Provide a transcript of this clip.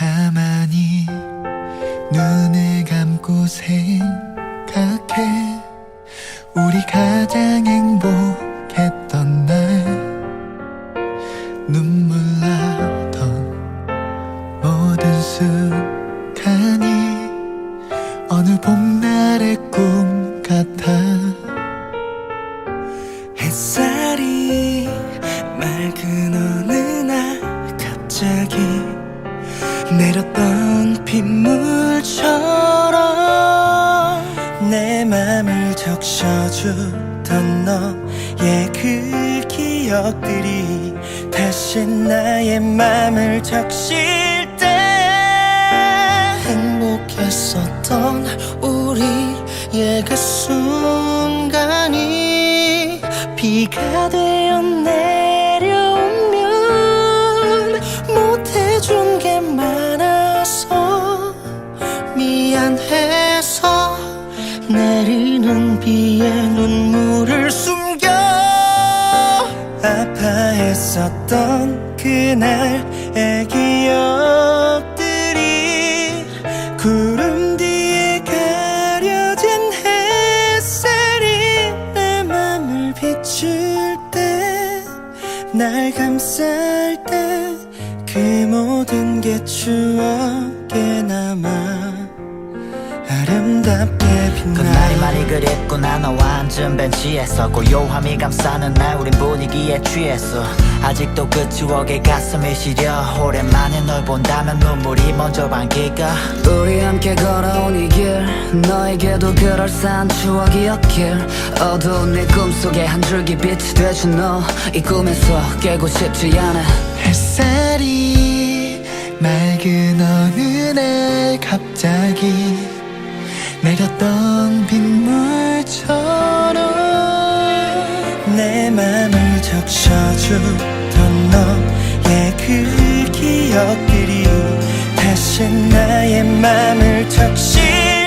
가만히 눈을 감고 생각해. 우리 가장 행복했던 날. 눈물 나던 모든 순간이 어느 봄날의 꿈 같아. 햇살이 맑은 어느 날 갑자기 내렸던 빗물처럼 내 맘을 적셔주던 너의 그 기억들이 다시 나의 맘을 적실 때 행복했었던 우리의 그 순간이 비가 내 내리는 비에 눈물을 숨겨 아파했었던 그날의 기억들이 구름 뒤에 가려진 햇살이 내 맘을 비출 때 날 감쌀 때 그 모든 게 추억에 남아 아름답게 빛나. 그날이 많이 그립구나 너 완전 벤치에서 고요함이 감싸는 날 우린 분위기에 취했어. 아직도 그 추억에 가슴이 시려. 오랜만에 널 본다면 눈물이 먼저 반길까 우리 함께 걸어온 이 길 너에게도 그럴싸한 추억이었길. 어두운 내 꿈속에 한 줄기 빛이 돼준 너. 이 꿈에서 깨고 싶지 않아 햇살이 맑은 어느 날 갑자기 빗물처럼 내 맘을 적셔주던 너의 그 기억들이 다시 나의 맘을 적실